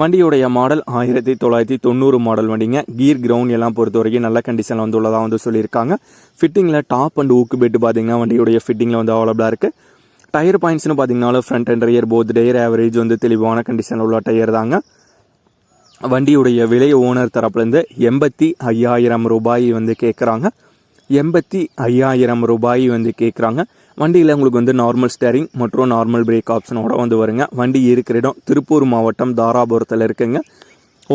வண்டியுடைய மாடல் ஆயிரத்தி தொள்ளாயிரத்தி தொண்ணூறு மாடல் வண்டிங்க. கீர் கிரவுண்ட் எல்லாம் பொறுத்த வரைக்கும் நல்ல கண்டிஷனில் வந்துள்ளதாக வந்து சொல்லியிருக்காங்க. ஃபிட்டிங்கில் டாப் அண்ட் ஊக்கு பெட்டு பார்த்தீங்கன்னா வண்டியுடைய ஃபிட்டிங்கில் வந்து அவைலபிளாக இருக்குது டயர் பாயிண்ட்ஸ்னு பார்த்தீங்கன்னா front and rear both tyre average வந்து தெளிவான கண்டிஷனில் உள்ள டயர் தாங்க. வண்டியுடைய விலை ஓனர் தரப்புலேருந்து எண்பத்தி ஐயாயிரம் ரூபாய் வந்து கேட்குறாங்க எண்பத்தி ஐயாயிரம் ரூபாய் வந்து கேட்குறாங்க வண்டியில் உங்களுக்கு வந்து நார்மல் ஸ்டேரிங் மற்றும் நார்மல் பிரேக் ஆப்ஷனோட வந்து வருங்க. வண்டி இருக்கிற இடம் திருப்பூர் மாவட்டம் தாராபுரத்தில் இருக்குங்க.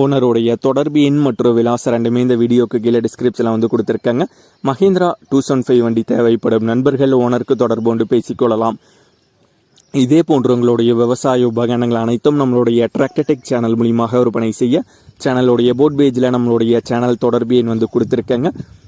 ஓனருடைய தொடர்பு எண் மற்றும் விலாசம் ரெண்டுமே இந்த வீடியோக்கு கீழே டிஸ்கிரிப்ஷனில் வந்து கொடுத்துருக்காங்க. மஹேந்திரா டூ செவன் ஃபைவ் வண்டி தேவைப்படும் நண்பர்கள் ஓனருக்கு தொடர்பு கொண்டு பேசிக்கொள்ளலாம். இதே போன்று உங்களுடைய விவசாய உபகரணங்கள் அனைத்தும் நம்மளுடைய டிராக்டர்டெக் சேனல் மூலியமாக விற்பனை செய்ய சேனலுடைய போட் பேஜில் நம்மளுடைய சேனல் தொடர்பு எண் வந்து கொடுத்துருக்கேங்க.